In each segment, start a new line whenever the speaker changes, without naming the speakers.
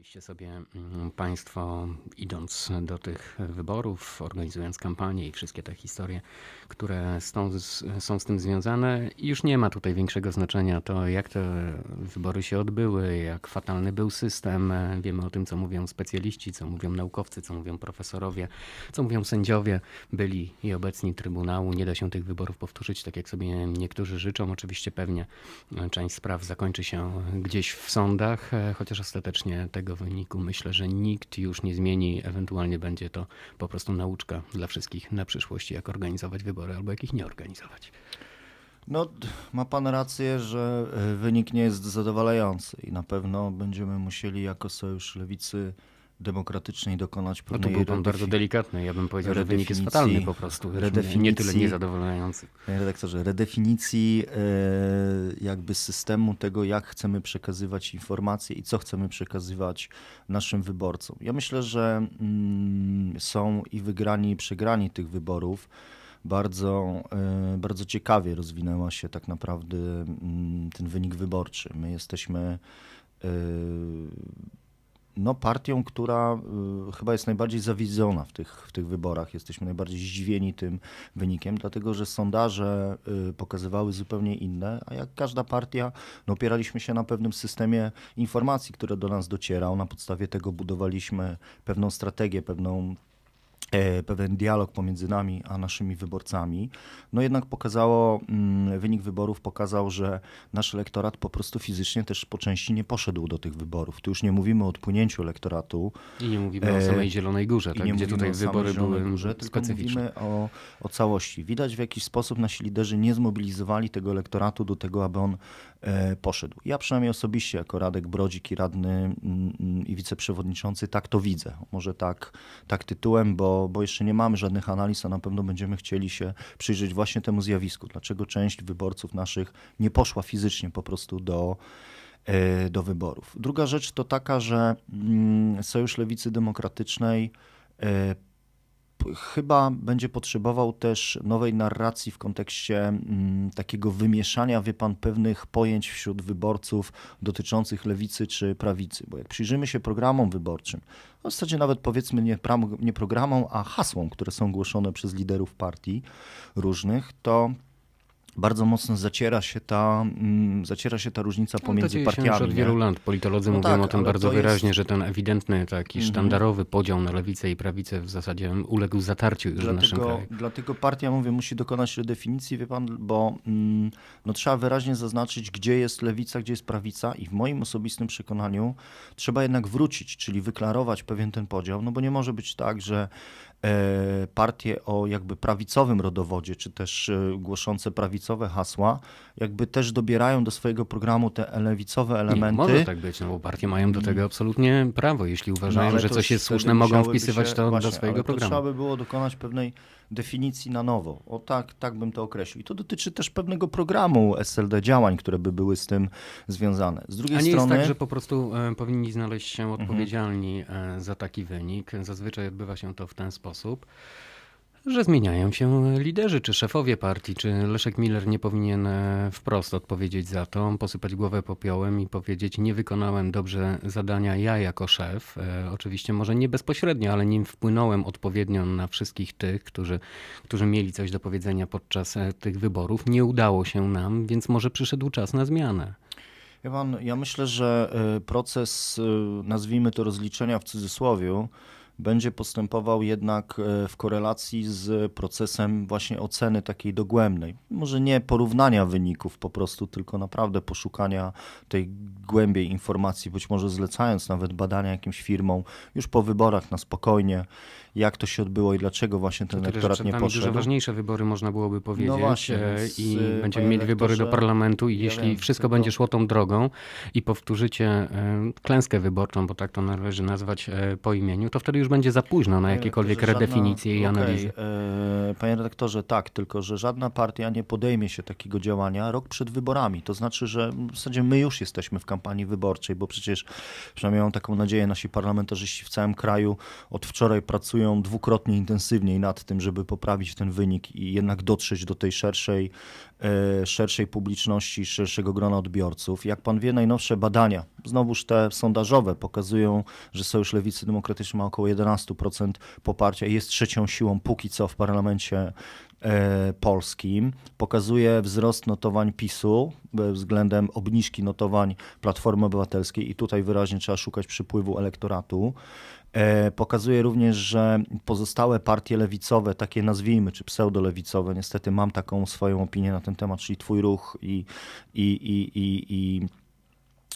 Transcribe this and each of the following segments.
Myśleliście sobie mm, Państwo, idąc do tych wyborów, organizując kampanię i wszystkie te historie, które z tą, są z tym związane, już nie ma tutaj większego znaczenia to, jak te wybory się odbyły, jak fatalny był system. Wiemy o tym, co mówią specjaliści, co mówią naukowcy, co mówią profesorowie, co mówią sędziowie, byli i obecni Trybunału. Nie da się tych wyborów powtórzyć, tak jak sobie niektórzy życzą. Oczywiście pewnie część spraw zakończy się gdzieś w sądach, e, chociaż ostatecznie tego wyniku myślę, że nikt już nie zmieni. Ewentualnie będzie to po prostu nauczka dla wszystkich na przyszłość, jak organizować wybory albo jak ich nie organizować.
No, ma pan rację, że e, wynik nie jest zadowalający i na pewno będziemy musieli jako Sojusz Lewicy Demokratycznej dokonać
No
pewnej
tu był pan bardzo delikatny. Ja bym powiedział, że wynik jest fatalny po prostu. Nie tyle niezadowalający.
Panie redaktorze, redefinicji e, jakby systemu tego, jak chcemy przekazywać informacje i co chcemy przekazywać naszym wyborcom. Ja myślę, że mm, są i wygrani, i przegrani tych wyborów. Bardzo, e, bardzo ciekawie rozwinęła się tak naprawdę mm, ten wynik wyborczy. My jesteśmy e, no, partią, która y, chyba jest najbardziej zawiedzona w tych, w tych wyborach. Jesteśmy najbardziej zdziwieni tym wynikiem, dlatego że sondaże y, pokazywały zupełnie inne, a jak każda partia, no, opieraliśmy się na pewnym systemie informacji, które do nas docierał. Na podstawie tego budowaliśmy pewną strategię, pewną pewien dialog pomiędzy nami a naszymi wyborcami. No jednak pokazało, mm, wynik wyborów pokazał, że nasz elektorat po prostu fizycznie też po części nie poszedł do tych wyborów. Tu już nie mówimy o odpłynięciu elektoratu
I nie mówimy o
E,
samej Zielonej Górze, tak,
nie
gdzie
mówimy
tutaj wybory były
Górze, tylko
specyficzne.
mówimy o, o całości. Widać w jakiś sposób nasi liderzy nie zmobilizowali tego elektoratu do tego, aby on e, poszedł. Ja przynajmniej osobiście jako Radek Brodzik i radny mm, mm, i wiceprzewodniczący tak to widzę. Może tak, tak tytułem, bo, bo jeszcze nie mamy żadnych analiz, a na pewno będziemy chcieli się przyjrzeć właśnie temu zjawisku. Dlaczego część wyborców naszych nie poszła fizycznie po prostu do, e, do wyborów. Druga rzecz to taka, że mm, Sojusz Lewicy Demokratycznej e, chyba będzie potrzebował też nowej narracji w kontekście mm, takiego wymieszania, wie pan, pewnych pojęć wśród wyborców dotyczących lewicy czy prawicy. Bo jak przyjrzymy się programom wyborczym, w zasadzie nawet powiedzmy nie, nie programom, a hasłom, które są głoszone przez liderów partii różnych, to bardzo mocno zaciera się ta, mm, zaciera się ta różnica
No,
pomiędzy
dzieje się już
partiami.
od wielu lat. Politolodzy
No
mówią
tak,
o tym bardzo
to jest-
wyraźnie, że ten ewidentny, taki
Mhm.
sztandarowy podział na lewicę i prawicę w zasadzie uległ zatarciu już w naszym
Dlatego,
kraju.
dlatego partia, mówię, musi dokonać redefinicji, wie pan, bo mm, no, trzeba wyraźnie zaznaczyć, gdzie jest lewica, gdzie jest prawica i w moim osobistym przekonaniu trzeba jednak wrócić, czyli wyklarować pewien ten podział, no bo nie może być tak, że partie o jakby prawicowym rodowodzie, czy też e, głoszące prawicowe hasła, jakby też dobierają do swojego programu te lewicowe
Nie,
elementy.
może tak być, no bo partie mają do tego absolutnie prawo. Jeśli
No,
uważają,
ale
że coś jest słuszne, mogą wpisywać
się-
to
właśnie,
do swojego
ale To trzeba
programu.
by było dokonać pewnej definicji na nowo. O tak, tak bym to określił. I to dotyczy też pewnego programu SLD działań, które by były z tym związane. Z drugiej
A nie
strony. Mhm.
jest tak, że po prostu e, powinni znaleźć się odpowiedzialni e, za taki wynik. Zazwyczaj odbywa się to w ten sposób, że zmieniają się liderzy czy szefowie partii. Czy Leszek Miller nie powinien e, wprost odpowiedzieć za to, posypać głowę popiołem i powiedzieć: Nie wykonałem dobrze zadania ja jako szef. E, oczywiście, może nie bezpośrednio, ale nim wpłynąłem odpowiednio na wszystkich tych, którzy, którzy mieli coś do powiedzenia podczas e, tych wyborów. Nie udało się nam, więc może przyszedł czas na zmianę.
Ja, pan, ja myślę, że proces, nazwijmy to rozliczenia w cudzysłowie, będzie postępował jednak y, w korelacji z procesem właśnie oceny takiej dogłębnej. Może nie porównania wyników po prostu, tylko naprawdę poszukania tej głębiej informacji, być może zlecając nawet badania jakimś firmom już po wyborach na spokojnie, jak to się odbyło i dlaczego właśnie ten
tyle,
elektorat nie poszedł.
dużo ważniejsze wybory można byłoby powiedzieć
właśnie,
e, i
y,
będziemy mieli wybory do parlamentu i jeśli
wiem,
wszystko będzie szło tą drogą i powtórzycie e, klęskę wyborczą, bo tak to należy nazwać e, po imieniu, to wtedy już będzie za późno na jakiekolwiek redefinicje i
żadna-
analizy.
e, Panie redaktorze, tak, tylko że żadna partia nie podejmie się takiego działania rok przed wyborami. To znaczy, że w zasadzie my już jesteśmy w kampanii wyborczej, bo przecież przynajmniej mam taką nadzieję, nasi parlamentarzyści w całym kraju od wczoraj pracują dwukrotnie intensywniej nad tym, żeby poprawić ten wynik i jednak dotrzeć do tej szerszej, e, szerszej publiczności, szerszego grona odbiorców. Jak pan wie, najnowsze badania, znowuż te sondażowe, pokazują, że Sojusz Lewicy Demokratycznej ma około 11% poparcia i jest trzecią siłą póki co w parlamencie e, polskim. Pokazuje wzrost notowań PiSu e, względem obniżki notowań Platformy Obywatelskiej i tutaj wyraźnie trzeba szukać przypływu elektoratu. E, Pokazuje również, że pozostałe partie lewicowe, takie nazwijmy, czy pseudolewicowe, niestety mam taką swoją opinię na ten temat, czyli Twój Ruch i, i, i, i, i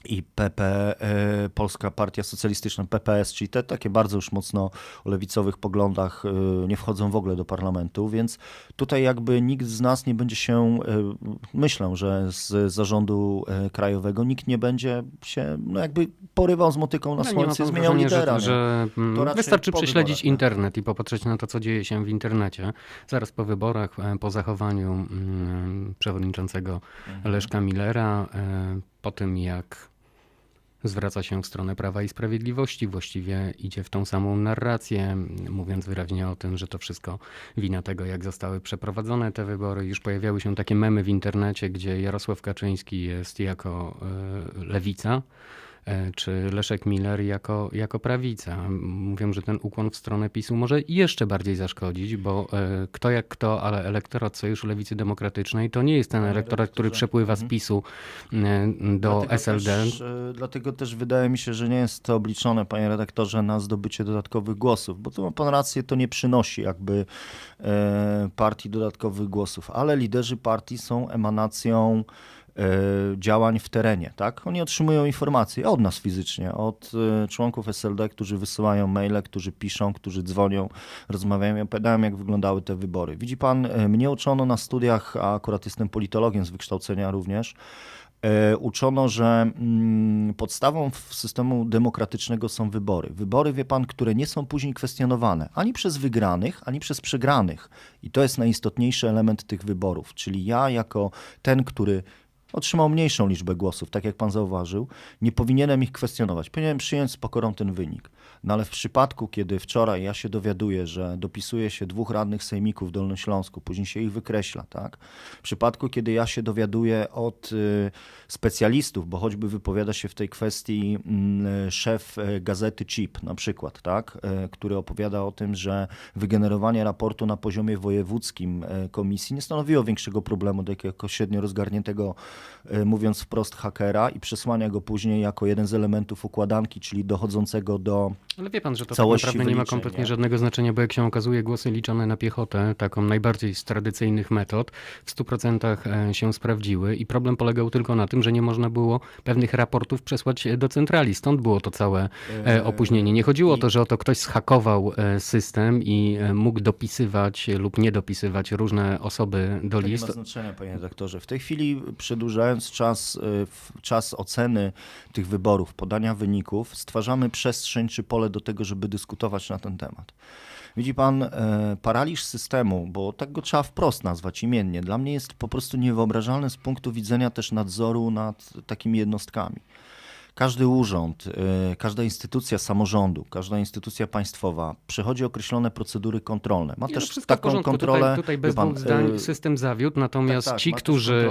i PP, e, Polska Partia Socjalistyczna, PPS, czyli te takie bardzo już mocno o lewicowych poglądach e, nie wchodzą w ogóle do parlamentu, więc tutaj jakby nikt z nas nie będzie się, e, myślę, że z zarządu krajowego nikt nie będzie się no jakby porywał z motyką na
No, pan
zmieniał lidera.
że, że mm,
To raczej
wystarczy prześledzić
wyborach, tak.
internet i popatrzeć na to, co dzieje się w internecie. Zaraz po wyborach, po zachowaniu mm, przewodniczącego
Mhm.
Leszka Millera, po tym jak zwraca się w stronę Prawa i Sprawiedliwości, właściwie idzie w tą samą narrację, mówiąc wyraźnie o tym, że to wszystko wina tego, jak zostały przeprowadzone te wybory. Już pojawiały się takie memy w internecie, gdzie Jarosław Kaczyński jest jako e, lewica, czy Leszek Miller jako, jako prawica. Mówią, że ten ukłon w stronę PiSu może jeszcze bardziej zaszkodzić, bo e, kto jak kto, ale elektorat Sojuszu Lewicy Demokratycznej to nie jest ten elektorat, który przepływa z
mhm.
PiSu e, do
Dlatego
SLD.
Też, e, dlatego też wydaje mi się, że nie jest to obliczone, panie redaktorze, na zdobycie dodatkowych głosów, bo tu ma pan rację, to nie przynosi jakby e, partii dodatkowych głosów, ale liderzy partii są emanacją e, działań w terenie, tak? Oni otrzymują informacje od nas fizycznie, od e, członków SLD, którzy wysyłają maile, którzy piszą, którzy dzwonią, rozmawiają i opowiadają, jak wyglądały te wybory. Widzi pan, e, mnie uczono na studiach, a akurat jestem politologiem z wykształcenia również, e, uczono, że mm, podstawą systemu demokratycznego są wybory. Wybory, wie pan, które nie są później kwestionowane ani przez wygranych, ani przez przegranych. I to jest najistotniejszy element tych wyborów. Czyli ja, jako ten, który otrzymał mniejszą liczbę głosów, tak jak pan zauważył, nie powinienem ich kwestionować. Powinienem przyjąć z pokorą ten wynik. No ale w przypadku, kiedy wczoraj ja się dowiaduję, że dopisuje się dwóch radnych sejmików w Dolnośląsku, później się ich wykreśla, tak? W przypadku, kiedy ja się dowiaduję od y, specjalistów, bo choćby wypowiada się w tej kwestii mm, szef e, gazety CHIP na przykład, tak? Który opowiada o tym, że wygenerowanie raportu na poziomie wojewódzkim komisji nie stanowiło większego problemu do jakiegoś średnio rozgarniętego, mówiąc wprost, hakera i przesłania go później jako jeden z elementów układanki, czyli dochodzącego do
Ale wie pan, że to tak naprawdę nie ma kompletnie
nie?
żadnego znaczenia, bo jak się okazuje, głosy liczone na piechotę, taką najbardziej z tradycyjnych metod, w 100% e, się sprawdziły i problem polegał tylko na tym, że nie można było pewnych raportów przesłać e, do centrali. Stąd było to całe e, opóźnienie. Nie chodziło o to, że oto ktoś zhakował system i mógł dopisywać lub nie dopisywać różne osoby do
To nie
list.
ma znaczenia, panie redaktorze. W tej chwili przedłużając czas, czas oceny tych wyborów, podania wyników, stwarzamy przestrzeń czy pole do tego, żeby dyskutować na ten temat. Widzi pan, e, paraliż systemu, bo tak go trzeba wprost nazwać imiennie, dla mnie jest po prostu niewyobrażalny z punktu widzenia też nadzoru nad takimi jednostkami. Każdy urząd, y, każda instytucja samorządu, każda instytucja państwowa przechodzi określone procedury kontrolne. Ma
Nie, no
też
w
taką kontrolę.
Tutaj, tutaj bez
pan,
dwóch zdań
y,
system zawiódł, natomiast
tak,
ci,
ma też
którzy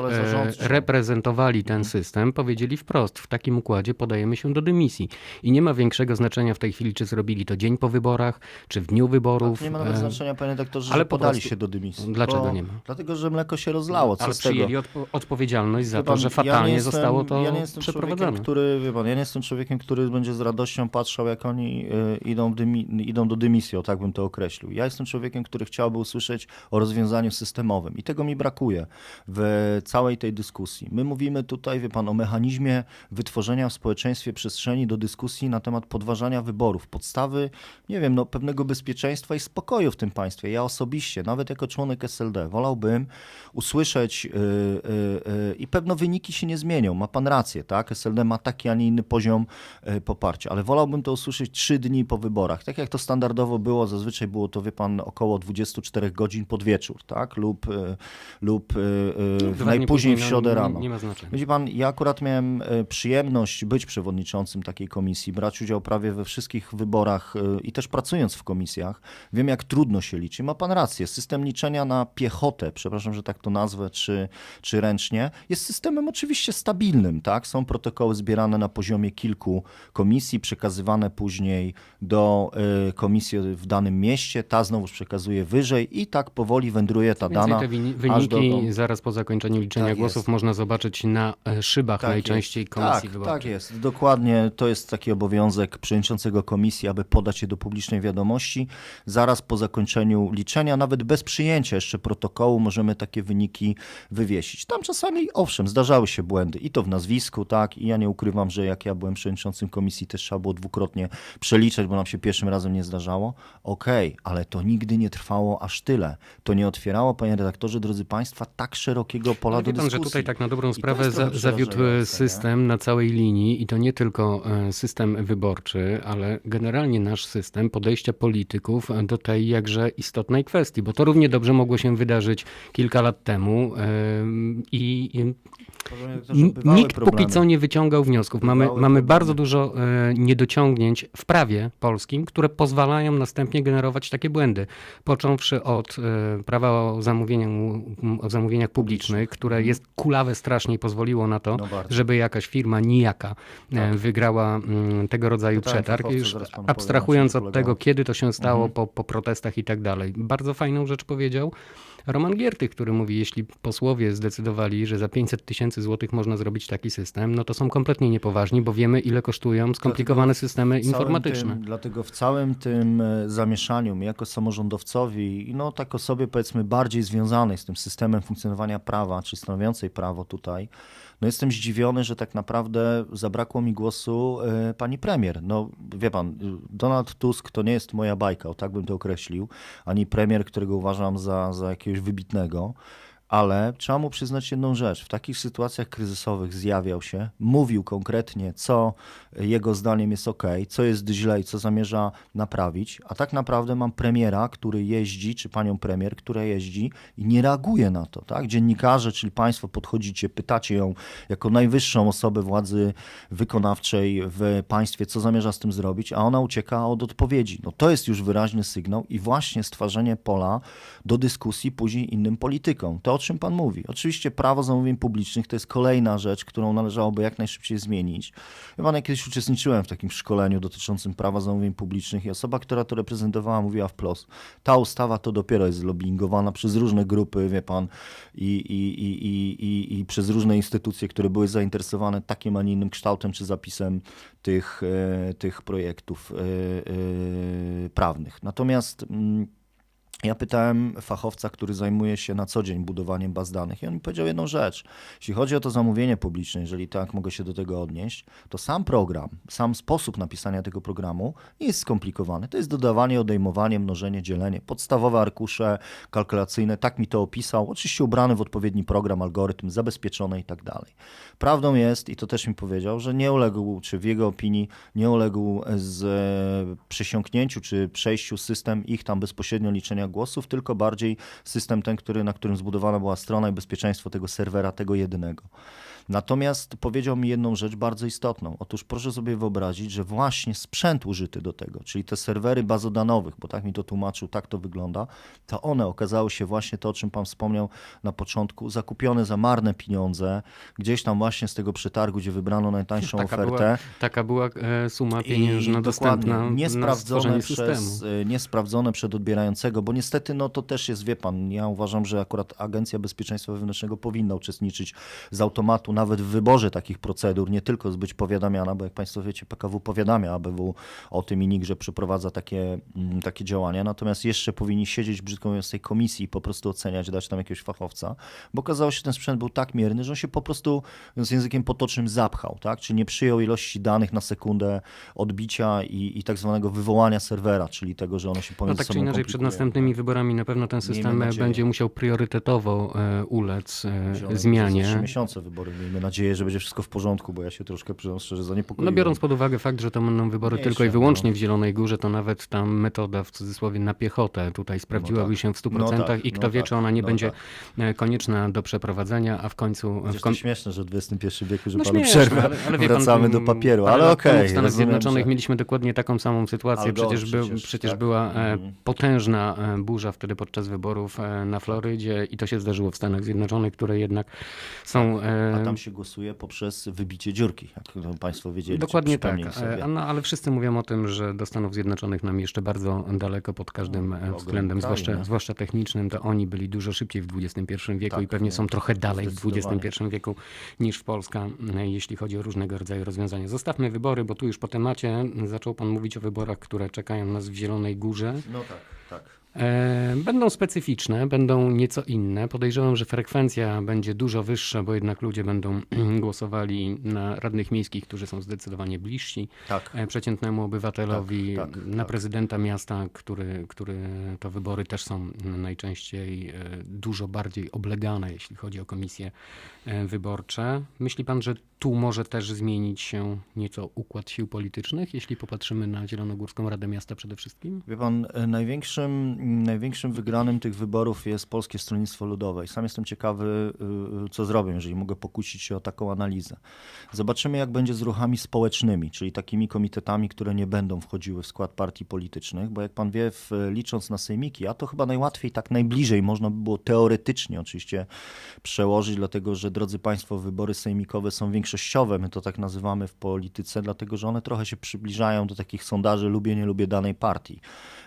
e, reprezentowali ten system, powiedzieli wprost, w takim układzie podajemy się do dymisji. I nie ma większego znaczenia w tej chwili, czy zrobili to dzień po wyborach, czy w dniu wyborów.
To nie ma nawet
e,
znaczenia, panie doktorze,
ale
podali
prostu-
się do dymisji.
Dlaczego nie ma?
Dlatego, że mleko się rozlało. Co
Ale przyjęli odpo- odpowiedzialność za to, że
ja nie
fatalnie
jestem-
zostało to
ja nie jestem
przeprowadzone.
Który, pan, ja nie jestem człowiekiem, który będzie z radością patrzał, jak oni y, idą, dymi, idą do dymisji, o tak bym to określił. Ja jestem człowiekiem, który chciałby usłyszeć o rozwiązaniu systemowym i tego mi brakuje w całej tej dyskusji. My mówimy tutaj, wie pan, o mechanizmie wytworzenia w społeczeństwie przestrzeni do dyskusji na temat podważania wyborów, podstawy, nie wiem, no, pewnego bezpieczeństwa i spokoju w tym państwie. Ja osobiście, nawet jako członek SLD, wolałbym usłyszeć yy, yy, i pewno wyniki się nie zmienią. Ma pan rację, tak? SLD ma taki, a nie nie inny poziom e, poparcia. Ale wolałbym to usłyszeć trzy dni po wyborach. Tak jak to standardowo było, zazwyczaj było to, wie pan, około 24 godzin pod wieczór, tak? Lub, e, lub
dni
najpóźniej
później,
w
no,
środę rano.
Nie ma znaczenia.
Widzi pan, ja akurat miałem przyjemność być przewodniczącym takiej komisji, brać udział prawie we wszystkich wyborach i też pracując w komisjach. Wiem, jak trudno się liczy. Ma pan rację. System liczenia na piechotę, przepraszam, że tak to nazwę, czy, czy ręcznie, jest systemem oczywiście stabilnym. Tak? Są protokoły zbierane na poziomie kilku komisji, przekazywane później do e, komisji w danym mieście. Ta znowuż przekazuje wyżej i tak powoli wędruje ta dana.
te
do-
wyniki
do-
zaraz po zakończeniu liczenia
Tak
głosów
jest.
można zobaczyć na e, szybach
Tak
najczęściej
jest.
komisji
tak,
wyborczej.
Tak jest, dokładnie. To jest taki obowiązek przewodniczącego komisji, aby podać je do publicznej wiadomości. Zaraz po zakończeniu liczenia, nawet bez przyjęcia jeszcze protokołu, możemy takie wyniki wywiesić. Tam czasami, owszem, zdarzały się błędy i to w nazwisku, tak, i ja nie ukrywam, że jak ja byłem przewodniczącym komisji, też trzeba było dwukrotnie przeliczać, bo nam się pierwszym razem nie zdarzało. Okej, ale to nigdy nie trwało aż tyle. To nie otwierało, panie redaktorze, drodzy państwa, tak szerokiego pola
Ale
do
pan, że
dyskusji.
tutaj tak na dobrą sprawę za, zawiódł e,
przerażające, nie?
system na całej linii i to nie tylko e, system wyborczy, ale generalnie nasz system podejścia polityków do tej jakże istotnej kwestii, bo to równie dobrze mogło się wydarzyć kilka lat temu em, i i Nikt póki
problemy.
co nie wyciągał wniosków. Mamy, mamy bardzo dużo e, niedociągnięć w prawie polskim, które pozwalają następnie generować takie błędy. Począwszy od e, prawa o, zamówieniu, o zamówieniach publicznych, które jest kulawe strasznie i pozwoliło na to,
Mhm. No
żeby jakaś firma nijaka e,
Tak.
wygrała mm, tego rodzaju
Pytałem
przetarg. Już abstrahując od tego, kiedy to się stało
Mhm.
po, po protestach i tak dalej. Bardzo fajną rzecz powiedział Roman Giertych, który mówi, jeśli posłowie zdecydowali, że za 500 tysięcy złotych można zrobić taki system, no to są kompletnie niepoważni, bo wiemy, ile kosztują skomplikowane systemy
W całym
informatyczne.
Tym, dlatego w całym tym e, zamieszaniu, my jako samorządowcowi, no tak osobie powiedzmy bardziej związanej z tym systemem funkcjonowania prawa, czy stanowiącej prawo tutaj, no jestem zdziwiony, że tak naprawdę zabrakło mi głosu e, pani premier. No wie pan, y, Donald Tusk to nie jest moja bajka, o tak bym to określił, ani premier, którego uważam za, za jakiegoś wybitnego. Ale trzeba mu przyznać jedną rzecz. W takich sytuacjach kryzysowych zjawiał się, mówił konkretnie, co jego zdaniem jest ok, co jest źle i co zamierza naprawić. A tak naprawdę mam premiera, który jeździ, czy panią premier, która jeździ i nie reaguje na to. Tak? Dziennikarze, czyli państwo podchodzicie, pytacie ją jako najwyższą osobę władzy wykonawczej w państwie, co zamierza z tym zrobić, a ona ucieka od odpowiedzi. No to jest już wyraźny sygnał i właśnie stwarzanie pola do dyskusji później innym politykom. To, czym pan mówi. Oczywiście prawo zamówień publicznych to jest kolejna rzecz, którą należałoby jak najszybciej zmienić. Ja pan, kiedyś uczestniczyłem w takim szkoleniu dotyczącym prawa zamówień publicznych i osoba, która to reprezentowała, mówiła wprost, ta ustawa to dopiero jest lobbyingowana przez różne grupy, wie pan, i, i, i, i, i, i przez różne instytucje, które były zainteresowane takim, a nie innym kształtem czy zapisem tych, e, tych projektów e, e, prawnych. Natomiast mm, ja pytałem fachowca, który zajmuje się na co dzień budowaniem baz danych i on mi powiedział jedną rzecz. Jeśli chodzi o to zamówienie publiczne, jeżeli tak mogę się do tego odnieść, to sam program, sam sposób napisania tego programu nie jest skomplikowany. To jest dodawanie, odejmowanie, mnożenie, dzielenie, podstawowe arkusze kalkulacyjne, tak mi to opisał, oczywiście ubrany w odpowiedni program, algorytm, zabezpieczony i tak dalej. Prawdą jest, i to też mi powiedział, że nie uległ, czy w jego opinii nie uległ z e, przesiąknięciu, czy przejściu system ich tam bezpośrednio liczenia głosów, tylko bardziej system ten, który, na którym zbudowana była strona i bezpieczeństwo tego serwera, tego jedynego. Natomiast powiedział mi jedną rzecz bardzo istotną. Otóż proszę sobie wyobrazić, że właśnie sprzęt użyty do tego, czyli te serwery bazodanowych, bo tak mi to tłumaczył, tak to wygląda, to one okazały się właśnie to, o czym pan wspomniał na początku, zakupione za marne pieniądze, gdzieś tam właśnie z tego przetargu, gdzie wybrano najtańszą
Taka
ofertę.
była, taka była e, suma pieniężna dostępna na
niesprawdzone przez, niesprawdzone przed odbierającego, bo niestety no to też jest, wie pan, ja uważam, że akurat Agencja Bezpieczeństwa Wewnętrznego powinna uczestniczyć z automatu nawet w wyborze takich procedur, nie tylko być powiadamiana, bo jak państwo wiecie, PKW powiadamia ABW o tym i NIK, że przeprowadza takie, mm, takie działania, natomiast jeszcze powinni siedzieć, brzydko mówiąc, w tej komisji i po prostu oceniać, dać tam jakiegoś fachowca, bo okazało się, że ten sprzęt był tak mierny, że on się po prostu z językiem potocznym zapchał, tak? Czy nie przyjął ilości danych na sekundę odbicia i, i tak zwanego wywołania serwera, czyli tego, że ono się
No
pomiędzy
tak czy inaczej, przed następnymi wyborami na pewno ten system będzie musiał priorytetowo e, ulec e, zmianie.
Trzy miesiące wybory. Miejmy nadzieję, że będzie wszystko w porządku, bo ja się troszkę, przyznam szczerze, zaniepokoiłem.
No biorąc pod uwagę fakt, że to będą wybory
Mniejsze,
tylko i wyłącznie
no.
w Zielonej Górze, to nawet ta metoda w cudzysłowie na piechotę tutaj sprawdziłaby
tak.
się w 100%
No tak,
i kto
no
wie,
tak,
czy ona nie
no
będzie
tak.
e, konieczna do przeprowadzenia, a w końcu... W kon...
to śmieszne, że w XXI wieku, że
No
panu
śmieszne,
przerwę,
ale- ale wie pan,
wracamy do
mm,
papieru, ale
temu
okej.
W Stanach Zjednoczonych
że-
mieliśmy dokładnie taką samą sytuację.
Al Gore
Przecież, był,
przecież,
przecież
tak.
była e,
Mhm.
potężna e, burza wtedy podczas wyborów na Florydzie i to się zdarzyło w Stanach Zjednoczonych, które jednak są...
tam się głosuje poprzez wybicie dziurki, jak państwo wiedzieli.
Dokładnie tak. E, No, ale wszyscy mówią o tym, że do Stanów Zjednoczonych nam jeszcze bardzo daleko pod każdym
No,
względem,
kraj,
zwłaszcza,
nie?
zwłaszcza technicznym, to oni byli dużo szybciej w XXI wieku
Tak,
i pewnie
nie,
są trochę dalej w. XXI wieku niż w Polska, e, jeśli chodzi o różnego rodzaju rozwiązania. Zostawmy wybory, bo tu już po temacie zaczął Pan mówić o wyborach, które czekają nas w Zielonej Górze.
No tak, tak.
E, Będą specyficzne, będą nieco inne. Podejrzewam, że frekwencja będzie dużo wyższa, bo jednak ludzie będą głosowali na radnych miejskich, którzy są zdecydowanie bliżsi
Tak.
e, przeciętnemu obywatelowi,
Tak, tak,
na
tak.
prezydenta miasta, który, który to wybory też są najczęściej e, dużo bardziej oblegane, jeśli chodzi o komisje wyborcze. Myśli pan, że tu może też zmienić się nieco układ sił politycznych, jeśli popatrzymy na Zielonogórską Radę Miasta przede wszystkim?
Wie pan, e, największym, największym wygranym tych wyborów jest Polskie Stronnictwo Ludowe. I sam jestem ciekawy, y, co zrobią, jeżeli mogę pokusić się o taką analizę. Zobaczymy, jak będzie z ruchami społecznymi, czyli takimi komitetami, które nie będą wchodziły w skład partii politycznych, bo jak pan wie, w, licząc na sejmiki, a to chyba najłatwiej, tak najbliżej można by było teoretycznie oczywiście przełożyć, dlatego że, drodzy państwo, wybory sejmikowe są większościowe, my to tak nazywamy w polityce, dlatego że one trochę się przybliżają do takich sondaży lubię, nie lubię danej partii.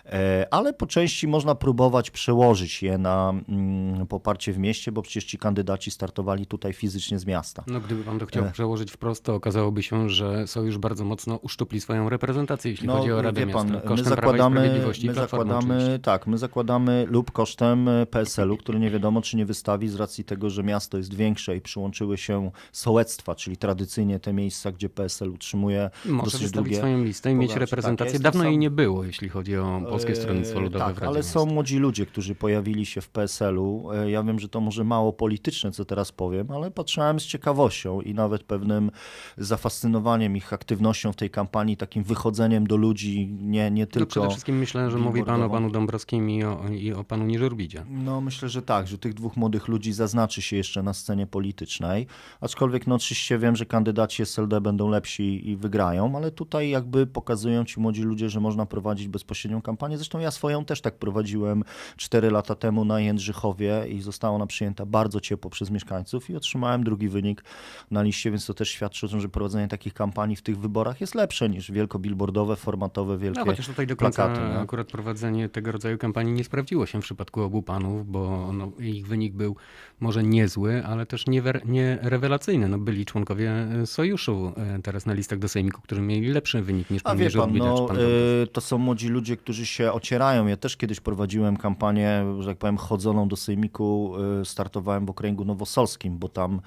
E, Ale po części można próbować przełożyć je na mm, poparcie w mieście, bo przecież ci kandydaci startowali tutaj fizycznie z miasta.
No, gdyby pan to chciał
E.
przełożyć wprost, to okazałoby się, że Sojusz bardzo mocno uszczupli swoją reprezentację, jeśli
No,
chodzi o Radę
wie
Miasta.
pan, my
kosztem i
zakładamy, my zakładamy, tak, my zakładamy lub kosztem PSL-u, który nie wiadomo czy nie wystawi z racji tego, że miasto jest większe i przyłączyły się sołectwa, czyli tradycyjnie te miejsca, gdzie PSL utrzymuje
Może
dosyć
wystawić
długie
swoją listę i mieć.
Tak,
reprezentację.
jestem
Dawno jej
sam-
nie było, jeśli chodzi o Polskie Stronnictwo
Eee,
Ludowe
Tak,
w Radzie
ale
Miasta.
są młodzi ludzie, którzy pojawili się w PSL-u. E, Ja wiem, że to może mało polityczne, co teraz powiem, ale patrzyłem z ciekawością i nawet pewnym zafascynowaniem ich aktywnością w tej kampanii, takim wychodzeniem do ludzi, nie, nie
To
tylko...
przede wszystkim myślę, że mówi pan o panu Dąbrowskim i o, i o panu Nieżurbidzie.
No myślę, że tak, że tych dwóch młodych ludzi zaznaczy się jeszcze na scenie politycznej, aczkolwiek no oczywiście wiem, że kandydaci SLD będą lepsi i wygrają, ale tutaj jakby pokazują ci młodzi ludzie, że można prowadzić bezpośrednią kampanię. Zresztą ja swoją też tak prowadziłem 4 lata temu na Jędrzychowie i została ona przyjęta bardzo ciepło przez mieszkańców i otrzymałem drugi wynik na liście, więc to też świadczy o tym, że prowadzenie takich kampanii w tych wyborach jest lepsze niż wielko-billboardowe, formatowe, wielkie
No chociaż tutaj do końca
plakaty.
akurat prowadzenie tego rodzaju kampanii nie sprawdziło się w przypadku obu panów, bo no, ich wynik był może niezły, ale też nie, nie rewelacyjny. No, byli członkowie e, sojuszu e, teraz na listach do Sejmiku, którzy mieli lepszy wynik niż
A
pan
wie pan, no,
pan
y, to są młodzi ludzie, którzy się ocierają. Ja też kiedyś prowadziłem kampanię, że tak powiem, chodzoną do sejmiku. Startowałem w okręgu nowosolskim, bo tam,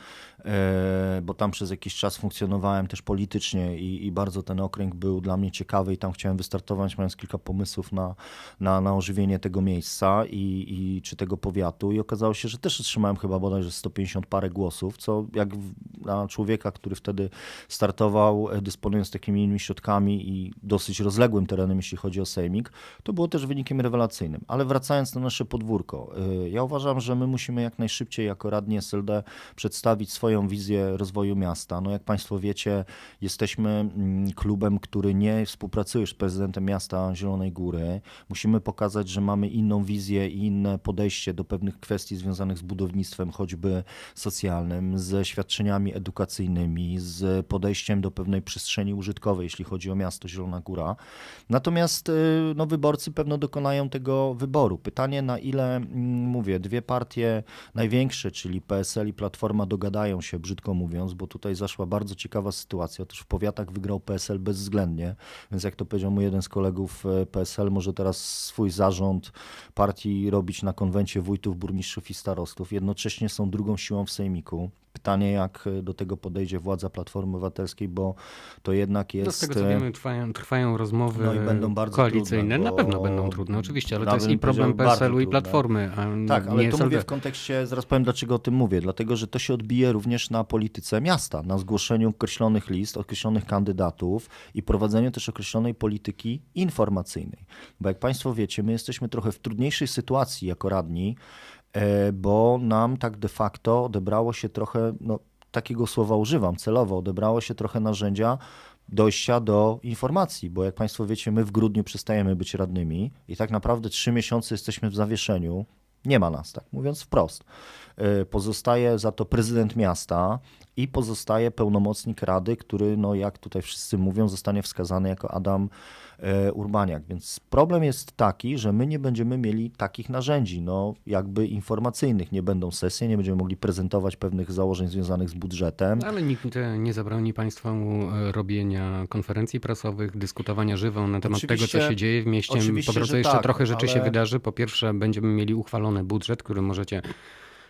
bo tam przez jakiś czas funkcjonowałem też politycznie i, i bardzo ten okręg był dla mnie ciekawy i tam chciałem wystartować, mając kilka pomysłów na, na, na ożywienie tego miejsca i, i czy tego powiatu. I okazało się, że też otrzymałem chyba bodajże 150 parę głosów, co jak w- dla człowieka, który wtedy startował, e, dysponując takimi środkami i dosyć rozległym terenem, jeśli chodzi o sejmik, to było też wynikiem rewelacyjnym. Ale wracając na nasze podwórko, y, ja uważam, że my musimy jak najszybciej jako radni SLD przedstawić swoją wizję rozwoju miasta. No jak Państwo wiecie, jesteśmy mm, klubem, który nie współpracuje z prezydentem miasta Zielonej Góry. Musimy pokazać, że mamy inną wizję i inne podejście do pewnych kwestii związanych z budownictwem, choćby socjalnym, ze świadczeniami edukacyjnymi, z podejściem do pewnej przestrzeni użytkowej, jeśli chodzi o miasto Zielona Góra. Natomiast y, no, wyborcy pewno dokonają tego wyboru. Pytanie, na ile, mm, mówię, dwie partie największe, czyli PSL i Platforma, dogadają się, brzydko mówiąc, bo tutaj zaszła bardzo ciekawa sytuacja. Otóż w powiatach wygrał PSL bezwzględnie, więc jak to powiedział mój jeden z kolegów, e, PSL może teraz swój zarząd partii robić na konwencie wójtów, burmistrzów i starostów. Jednocześnie są drugą siłą w sejmiku. Pytanie, jak do tego podejdzie władza Platformy Obywatelskiej, bo to jednak jest...
No z tego co wiemy, trwają, trwają rozmowy
No i będą bardzo
koalicyjne.
trudne,
Na pewno będą trudne, oczywiście, ale to jest i problem PSL-u i. Platformy,
Tak, ale to
SLD.
mówię w kontekście, zaraz powiem dlaczego o tym mówię, dlatego że to się odbije również na polityce miasta, na zgłoszeniu określonych list, określonych kandydatów i prowadzeniu też określonej polityki informacyjnej. Bo jak Państwo wiecie, my jesteśmy trochę w trudniejszej sytuacji jako radni, e, bo nam tak de facto odebrało się trochę, no takiego słowa używam celowo, odebrało się trochę narzędzia dojścia do informacji, bo jak Państwo wiecie, my w grudniu przestajemy być radnymi i tak naprawdę trzy miesiące jesteśmy w zawieszeniu. Nie ma nas, tak mówiąc wprost. Y, Pozostaje za to prezydent miasta i pozostaje pełnomocnik rady, który, no jak tutaj wszyscy mówią, zostanie wskazany jako Adam e, Urbaniak. Więc problem jest taki, że my nie będziemy mieli takich narzędzi, no jakby informacyjnych. Nie będą sesje, nie będziemy mogli prezentować pewnych założeń związanych z budżetem.
Ale nikt nie zabroni Państwu e, robienia konferencji prasowych, dyskutowania żywo na temat tego,
Oczywiście-
co się dzieje w mieście. Po drodze jeszcze
tak,
trochę rzeczy się
ale-
wydarzy. Po pierwsze, będziemy mieli uchwalony budżet, który możecie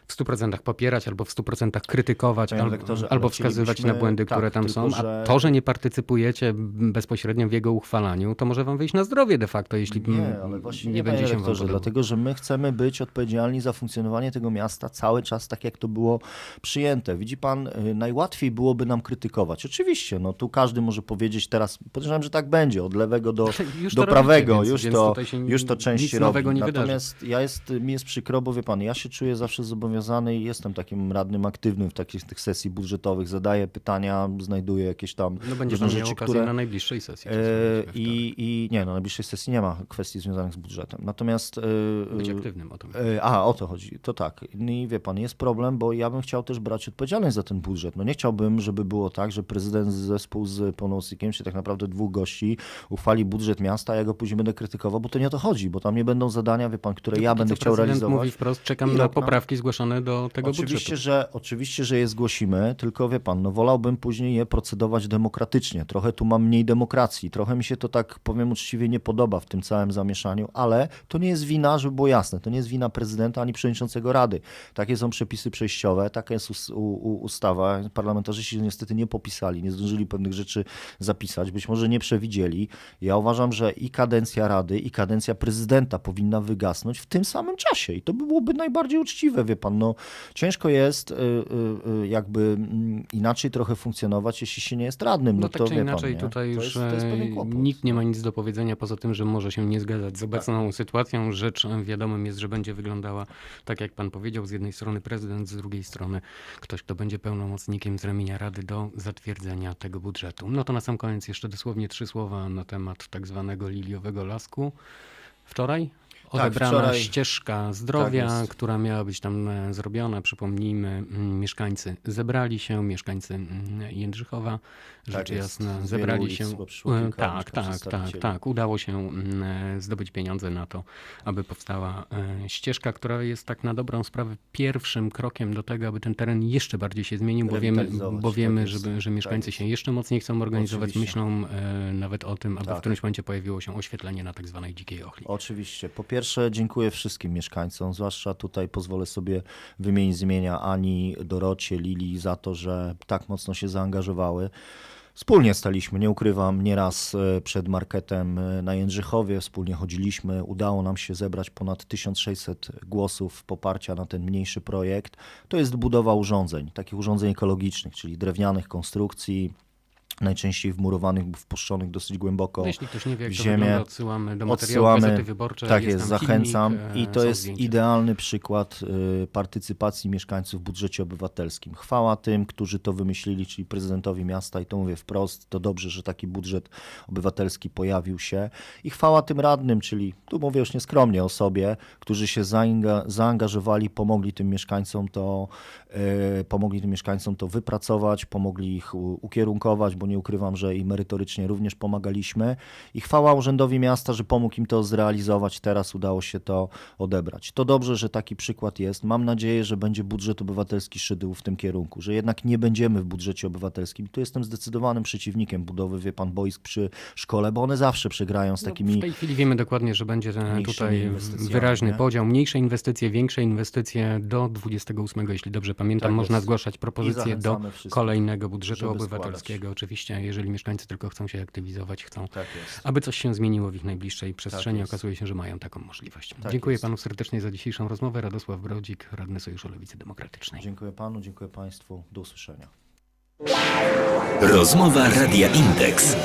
w 100% popierać albo w 100% krytykować,
Panie
albo,
redaktorze,
albo wskazywać na błędy,
tak,
które tam
tylko
są. A to, że nie partycypujecie bezpośrednio w jego uchwalaniu, to może wam wyjść na zdrowie de facto, jeśli
Nie, ale właśnie
nie
nie,
będzie się wam
dlatego że my chcemy być odpowiedzialni za funkcjonowanie tego miasta cały czas tak, jak to było przyjęte. Widzi pan, y, najłatwiej byłoby nam krytykować. Oczywiście, no tu każdy może powiedzieć teraz, podejrzewam, że tak będzie, od lewego do,
Już
do
to
prawego,
robicie,
już,
więc-
to,
więc się
już to część robi.
wydarzy.
Natomiast ja jest, mi jest przykro, bo wie pan, ja się czuję zawsze zobowiązany i jestem takim radnym aktywnym w takich tych sesji budżetowych, zadaję pytania, znajduję jakieś tam
No będziesz
różne rzeczy, które...
na najbliższej sesji.
E, I, I nie, no, na najbliższej sesji nie ma kwestii związanych z budżetem. Natomiast. e,
Być aktywnym o tym.
e, A, o to chodzi. To tak. No I wie pan, jest problem, bo ja bym chciał też brać odpowiedzialność za ten budżet. No nie chciałbym, żeby było tak, że prezydent z zespół z pełnomocnikiem, czy tak naprawdę dwóch gości, uchwali budżet miasta, a ja go później będę krytykował, bo to nie o to chodzi, bo tam nie będą zadania, wie pan, które ja będę chciał realizować.
mówi wprost, czekam na
na-
poprawki zgłoszone do tego
Oczywiście,
budżetu.
że, oczywiście, że je zgłosimy, tylko wie pan, no wolałbym później je procedować demokratycznie. Trochę tu mam mniej demokracji, trochę mi się to tak, powiem uczciwie, nie podoba w tym całym zamieszaniu, ale to nie jest wina, żeby było jasne, to nie jest wina prezydenta ani przewodniczącego Rady. Takie są przepisy przejściowe, taka jest u, ustawa. Parlamentarzyści niestety nie popisali, nie zdążyli pewnych rzeczy zapisać, być może nie przewidzieli. Ja uważam, że i kadencja Rady, i kadencja prezydenta powinna wygasnąć w tym samym czasie i to by byłoby najbardziej uczciwe, wie pan. No, ciężko jest y, y, y, jakby mm, inaczej trochę funkcjonować, jeśli się nie jest radnym. No,
No
to
tak czy
wie
inaczej,
pan,
tutaj
to
już
jest, to jest
e, nikt nie ma nic do powiedzenia poza tym, że może się nie zgadzać z obecną
Tak.
sytuacją. Rzecz e, wiadomym jest, że będzie wyglądała tak, jak pan powiedział, z jednej strony prezydent, z drugiej strony ktoś, kto będzie pełnomocnikiem z ramienia Rady do zatwierdzenia tego budżetu. No to na sam koniec jeszcze dosłownie trzy słowa na temat tak zwanego liliowego lasku. Wczoraj odebrana
Tak, wczoraj-
ścieżka zdrowia,
Tak
która miała być tam e, zrobiona. Przypomnijmy, mm, mieszkańcy zebrali się, mieszkańcy mm, Jędrzychowa, rzecz
Tak
jasna, zebrali
ulic
się. E, Tak, tak, tak, tak. Udało się mm, e, zdobyć pieniądze na to, aby powstała e, ścieżka, która jest tak na dobrą sprawę pierwszym krokiem do tego, aby ten teren jeszcze bardziej się zmienił, bo wiemy, bo wiemy
tak jest,
żeby, że
tak
mieszkańcy się jeszcze mocniej chcą organizować,
Oczywiście.
myślą e, nawet o tym, aby w
Tak.
którymś momencie pojawiło się oświetlenie na tak zwanej dzikiej ochli.
Oczywiście. Po pierwsze, dziękuję wszystkim mieszkańcom, zwłaszcza tutaj pozwolę sobie wymienić z imienia Ani, Dorocie, Lili za to, że tak mocno się zaangażowały. Wspólnie staliśmy, nie ukrywam, nieraz e, przed marketem e, na Jędrzychowie, wspólnie chodziliśmy. Udało nam się zebrać ponad 1600 głosów poparcia na ten mniejszy projekt. To jest budowa urządzeń, takich urządzeń ekologicznych, czyli drewnianych konstrukcji, najczęściej wmurowanych, wpuszczonych dosyć głęboko
No, jeśli ktoś nie wie, jak
w ziemię.
wygląda, odsyłamy do materiału
Odsyłamy.
Gazety Wyborczej.
Tak jest,
tam
zachęcam.
filmik, e,
I to jest
zdjęcia.
idealny przykład y, partycypacji mieszkańców w budżecie obywatelskim. Chwała tym, którzy to wymyślili, czyli prezydentowi miasta, i to mówię wprost, to dobrze, że taki budżet obywatelski pojawił się. I chwała tym radnym, czyli tu mówię już nieskromnie o sobie, którzy się zaangażowali, pomogli tym mieszkańcom to, y, pomogli tym mieszkańcom to wypracować, pomogli ich ukierunkować, bo nie ukrywam, że i merytorycznie również pomagaliśmy. I chwała Urzędowi Miasta, że pomógł im to zrealizować. Teraz udało się to odebrać. To dobrze, że taki przykład jest. Mam nadzieję, że będzie budżet obywatelski szedł w tym kierunku, że jednak nie będziemy w budżecie obywatelskim. Tu jestem zdecydowanym przeciwnikiem budowy, wie pan, boisk przy szkole, bo one zawsze przegrają z
No,
takimi...
w tej chwili wiemy dokładnie, że będzie e, tutaj wyraźny
nie?
podział. Mniejsze inwestycje, większe inwestycje do 28, jeśli dobrze pamiętam.
Tak
Można zgłaszać propozycje do kolejnego budżetu obywatelskiego. Oczywiście, jeżeli mieszkańcy tylko chcą się aktywizować, chcą,
Tak
aby coś się zmieniło w ich najbliższej przestrzeni.
jest.
Okazuje się, że mają taką możliwość.
Tak
Dziękuję
jest.
panu serdecznie za dzisiejszą rozmowę. Radosław Brodzik, Radny Sojuszu Lewicy Demokratycznej.
Dziękuję panu, dziękuję państwu. Do usłyszenia.
Rozmowa Radia Indeks.